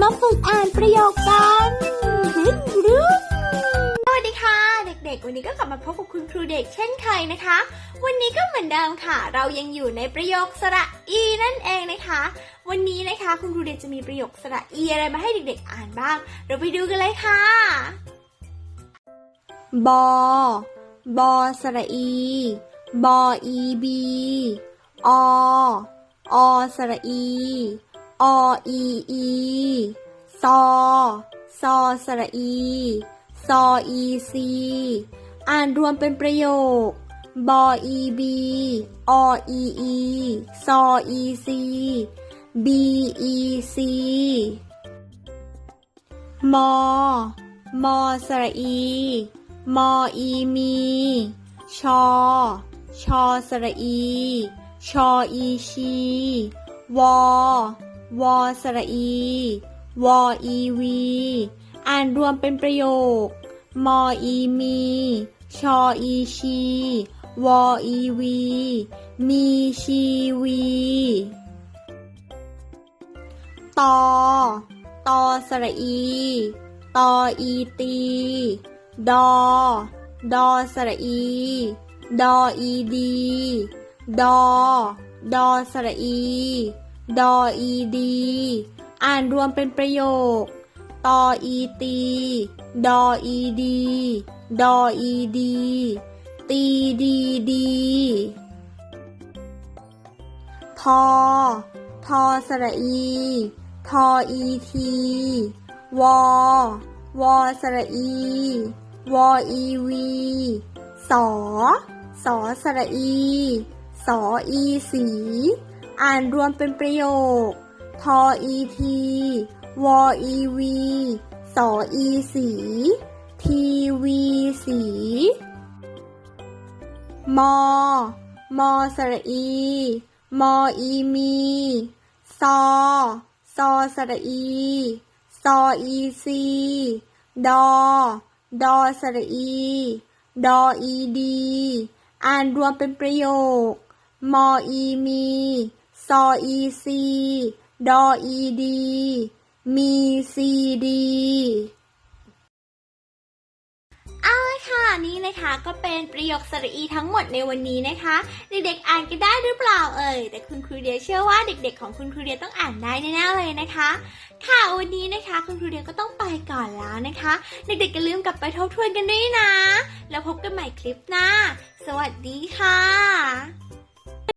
มาฝึกอ่านประโยคกันรึนรึนสวัสดีค่ะ เด็กๆ วันนี้ก็กลับมาพบกับคุณครูเด็กเช่นเคยนะคะ วันนี้ก็เหมือนเดิมค่ะ เรายังอยู่ในประโยคสระอีนั่นเองนะคะ วันนี้นะคะคุณครูเด็กจะมีประโยคสระอีอะไรมาให้เด็กๆ อ่านบ้าง เราไปดูกันเลยค่ะ บอบอสระอี บออีบี อออสระอี ออีอีซอซอสระอีซออีซีอ่านรวมเป็นประโยค บออีบีออีอีซออีซีบีอีซีมอ มอสระอี มออีมี ชอ ชอสระอี ชออีชี วอ วอสระอี วออีวี อ่านรวมเป็นประโยค มออีมี ชออีชี วออีวี มีชีวี ตอ ตอสระอี ตออีตี ดอ ดอสระอี ดออีดี ดอ ดอสระอี ดออีดี อ่านรวมเป็นประโยค ตออีตี ดออีดี ดออีดี ตีดีดี ทอ ทอสระอี ทออีที วอ วอสระอี วออีวี สอ สอสระอี สออีสี อ่านรวมเป็นประโยค ทออีทีวอีวีสออีสีทีวีสี มอ มอสระอี มออีมี ซอ ซอสระอี ซออีซี ดอ ดอสระอี ดออีดี อ่านรวมเป็นประโยค มออีมี ซออีซีดออีดี มีซีดีเอาละค่ะนี่นะคะก็เป็นประโยคสระอีทั้งหมดในวันนี้นะคะ เด็กๆอ่านกันได้หรือเปล่าเอ่ยแต่คุณครูเดียเชื่อว่าเด็กๆ ของคุณครูเดียต้องอ่านได้แน่ๆเลยนะคะ ค่ะวันนี้นะคะคุณครูเดียก็ต้องไปก่อนแล้วนะคะ เด็กๆอย่าลืมกลับไปทบทวนกันด้วยนะ แล้วพบกันใหม่คลิปหน้า สวัสดีค่ะ